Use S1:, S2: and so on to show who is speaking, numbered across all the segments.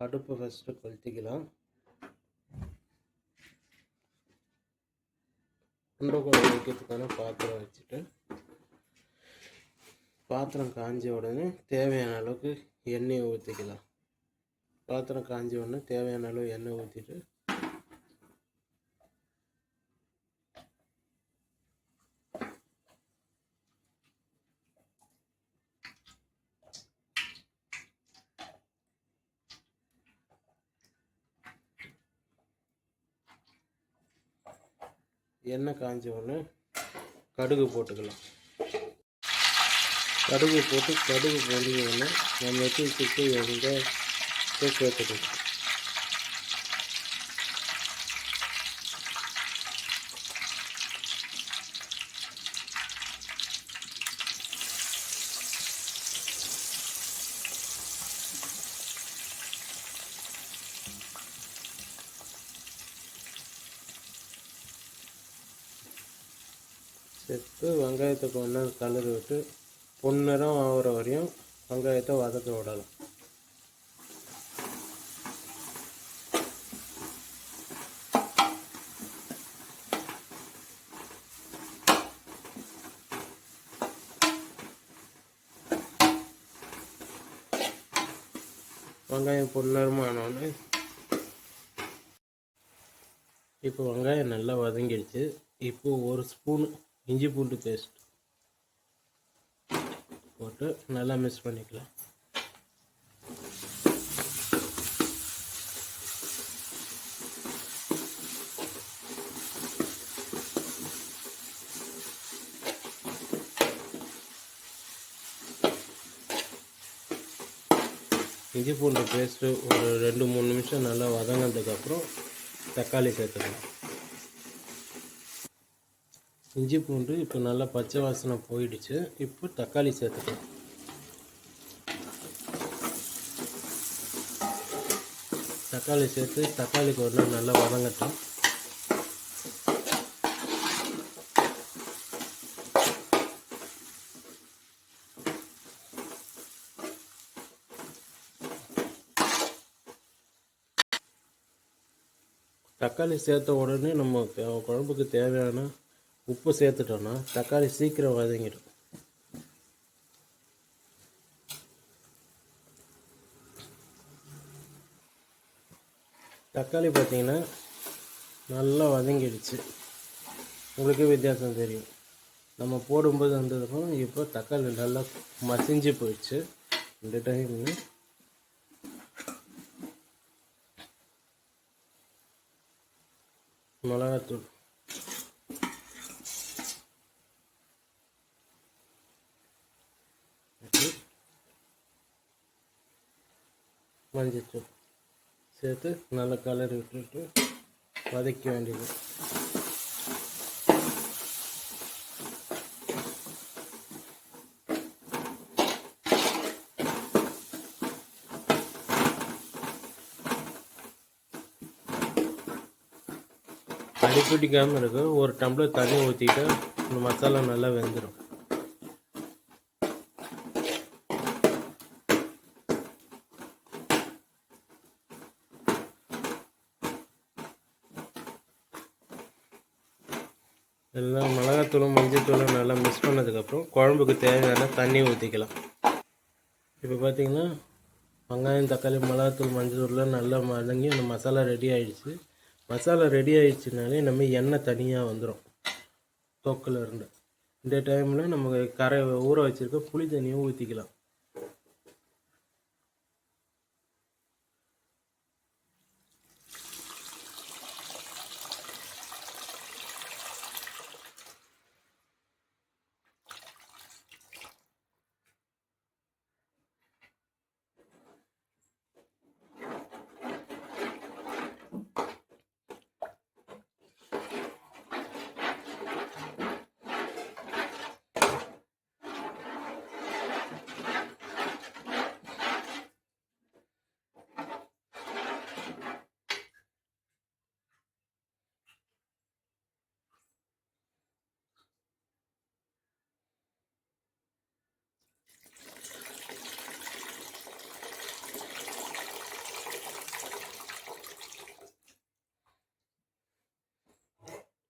S1: அடுப்பு ஃபஸ்ட்டு கொளுத்திக்கலாம். உருளைக்குழம்பு வைக்கிறதுக்கான பாத்திரம் வச்சுட்டு பாத்திரம் காஞ்ச உடனே தேவையான அளவுக்கு எண்ணெயை ஊற்றிக்கலாம் பாத்திரம் காஞ்ச உடனே தேவையான அளவு எண்ணெய் ஊற்றிட்டு எண்ணெய் காஞ்ச உடனே கடுகு போட்டுக்கலாம். கடுகு போட்டு கடுகு பொரிஞ்ச உடனே நம்ம வச்சு வச்சுட்டு எங்கே சேர்த்துக்கலாம் சேர்த்து வெங்காயத்தை கொஞ்ச நேரம் கலரி விட்டு பொன்னிறம் ஆகிற வரையும் வெங்காயத்தை வதக்க விடலாம் வெங்காயம் பொன்னிறமானோடனே இப்போ வெங்காயம் நல்லா வதங்கிடுச்சு. இப்போ ஒரு ஸ்பூன் இஞ்சி பூண்டு பேஸ்ட் போட்டு நல்லா மிக்ஸ் பண்ணிக்கலாம். இஞ்சி பூண்டு பேஸ்ட்டு ஒரு ரெண்டு மூணு நிமிஷம் நல்லா வதங்கினதுக்கப்புறம் தக்காளி சேர்த்துக்கலாம். இஞ்சி பூண்டு இப்போ நல்லா பச்சை வாசனை போயிடுச்சு. இப்போ தக்காளி சேர்த்துக்கலாம். தக்காளி சேர்த்து தக்காளிக்கு ஒரு நாள் நல்லா வதங்கட்டும். தக்காளி சேர்த்த உடனே நம்ம குழம்புக்கு தேவையான உப்பு சேர்த்துட்டோன்னா தக்காளி சீக்கிரம் வதங்கிடும். தக்காளி பார்த்தீங்கன்னா நல்லா வதங்கிடுச்சு. உங்களுக்கே வித்தியாசம் தெரியும். நம்ம போடும்போது வந்ததுக்கும் இப்போ தக்காளி நல்லா மசிஞ்சு போயிடுச்சு. இந்த டைமில் மிளகாத்தூள். மஞ்சத்தூள் சேர்த்து நல்லா கலரி விட்டுட்டு வதக்க வேண்டியது. அடிப்பிடிக்காமல் இருக்க ஒரு டம்ளர் தண்ணி ஊற்றிட்டு இந்த மசாலா நல்லா வெந்துடும் எல்லாம் மிளகாத்தூளும் மஞ்சத்தூளும் நல்லா மிக்ஸ் பண்ணதுக்கப்புறம் குழம்புக்கு தேவையான தண்ணி ஊற்றிக்கலாம் இப்போ பார்த்தீங்கன்னா வெங்காயம் தக்காளி மிளகாத்தூள் மஞ்சத்தூள்லாம் நல்லா மதங்கி அந்த மசாலா ரெடி ஆகிடுச்சு மசாலா ரெடி ஆகிடுச்சுனாலே நம்ம எண்ணெய் தனியாக வந்துடும் தொக்கில் இருந்து. இந்த டைமில் நம்ம கரை ஊற வச்சுருக்க புளி தண்ணியை ஊற்றிக்கலாம்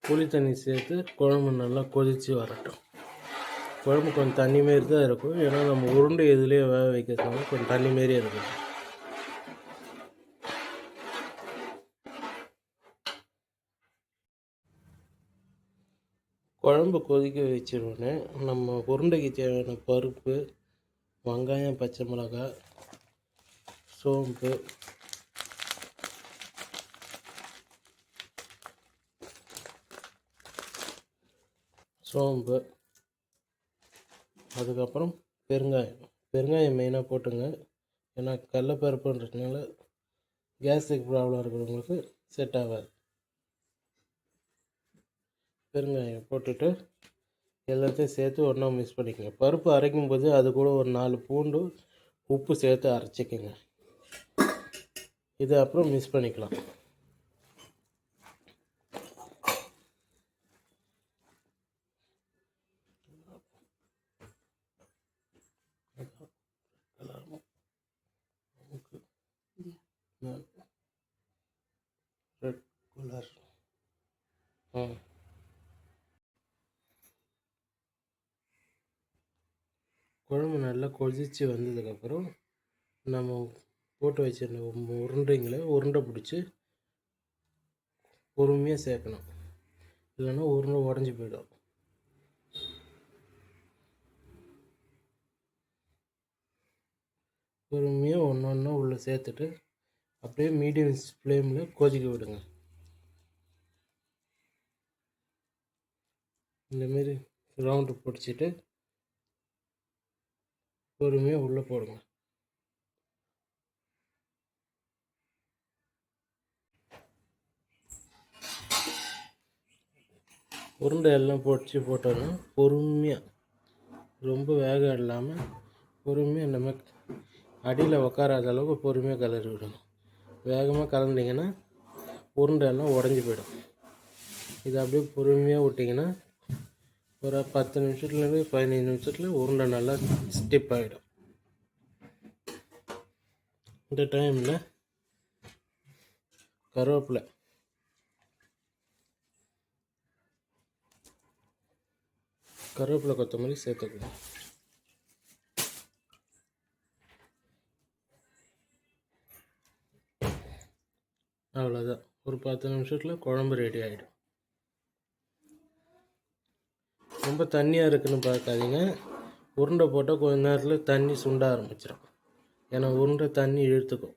S1: புளி தண்ணி சேர்த்து குழம்பு நல்லா கொதித்து வரட்டும். குழம்பு கொஞ்சம் தண்ணி மாரி தான் இருக்கும். ஏன்னா நம்ம உருண்டை இதுலேயே வேக வைக்கிறதுனால கொஞ்சம் தண்ணி மாரியே இருக்கும். குழம்பு கொதிக்க வச்சிருவோன்னே நம்ம உருண்டைக்கு தேவையான பருப்பு வெங்காயம் பச்சை மிளகாய் சோம்பு சோம்பு. அதுக்கப்புறம் பெருங்காயம். பெருங்காயம் மெயினாக போட்டுங்க. ஏன்னா கடலப்பருப்புன்றதுனால கேஸ்ட்ரிக் ப்ராப்ளம் இருக்கிறவங்களுக்கு செட் ஆகாது. பெருங்காயம் போட்டுட்டு எல்லாத்தையும் சேர்த்து ஒன்றா மிக்ஸ் பண்ணிக்கோங்க. பருப்பு அரைக்கும் போது அது கூட ஒரு நாலு பூண்டு உப்பு சேர்த்து அரைச்சிக்கோங்க. இது அப்புறம் மிக்ஸ் பண்ணிக்கலாம் ரெட் கலர் ம் குழம்பு நல்லா கொதித்து வந்ததுக்கப்புறம் நம்ம போட்டு வச்சிருந்த உருண்டைங்களை உருண்டை பிடிச்சி பொறுமையாக சேர்க்கணும். இல்லைன்னா உருண்டை உடஞ்சி போயிடும். பொறுமையாக ஒன்று ஒன்றா உள்ளே சேர்த்துட்டு அப்படியே மீடியம் ஃப்ளேமில் கொதிக்க விடுங்க. இந்தமாரி ரவுண்டு பிடிச்சிட்டு பொறுமையாக உள்ளே போடுங்க. உருண்டை எல்லாம் பொடிச்சு போட்டோன்னா பொறுமையாக ரொம்ப வேகம் இல்லாமல் பொறுமையாக நம்ம அடியில் உக்காராத அளவுக்கு பொறுமையாக கிளறி விடணும். வேகமாக கலந்தீங்கன்னா உருண்டை எல்லாம் உடஞ்சி போயிடும். இதை அப்படியே பொறுமையாக விட்டிங்கன்னா ஒரு பத்து நிமிஷத்துலேருந்து பதினஞ்சு நிமிஷத்தில் உருண்டை நல்லா ஸ்டிப் ஆகிடும் இந்த டைமில் கருவேப்பிலை. கருவேப்பிலை கொத்தமல்லி சேர்த்துக்கலாம் அவ்வளோதான் ஒரு பத்து நிமிஷத்தில் குழம்பு ரெடி ஆகிடும் ரொம்ப தண்ணியாக இருக்குன்னு பார்க்காதீங்க. உருண்டை போட்டால் கொஞ்ச நேரத்தில் தண்ணி சுண்ட ஆரம்பிச்சிடும் ஏன்னா உருண்டை தண்ணி இழுத்துக்கும்.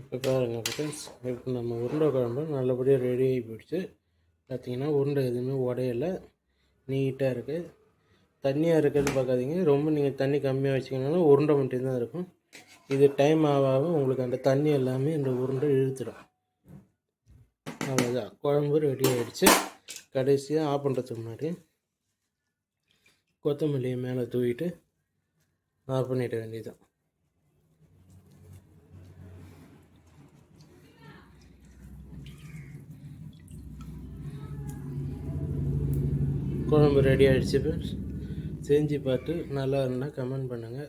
S1: இப்போ பாருங்கள் ஃப்ரெண்ட்ஸ் இப்போ நம்ம உருண்டை குழம்பு நல்லபடியாக ரெடி ஆகி போயிடுச்சு. பார்த்தீங்கன்னா உருண்டை எதுவுமே உடையலை. நீட்டாக இருக்குது தண்ணியாக இருக்கிறது பார்க்காதீங்க. ரொம்ப நீங்கள் தண்ணி கம்மியாக வச்சிங்கனாலும் உருண்டை மட்டும்தான் இருக்கும். இது டைம் ஆக ஆக உங்களுக்கு அந்த தண்ணி எல்லாமே இந்த உருண்டை இழுத்துடும். அவ்வளோதான் குழம்பு ரெடி ஆகிடுச்சு கடைசியாக ஆஃப் பண்ணுறதுக்கு முன்னாடி கொத்தமல்லியை மேலே தூவிட்டு ஆஃப் பண்ணிட வேண்டியதுதான். குழம்பு ரெடி ஆகிடுச்சு செஞ்சு பார்த்து நல்லா இருந்தால் கமெண்ட் பண்ணுங்கள்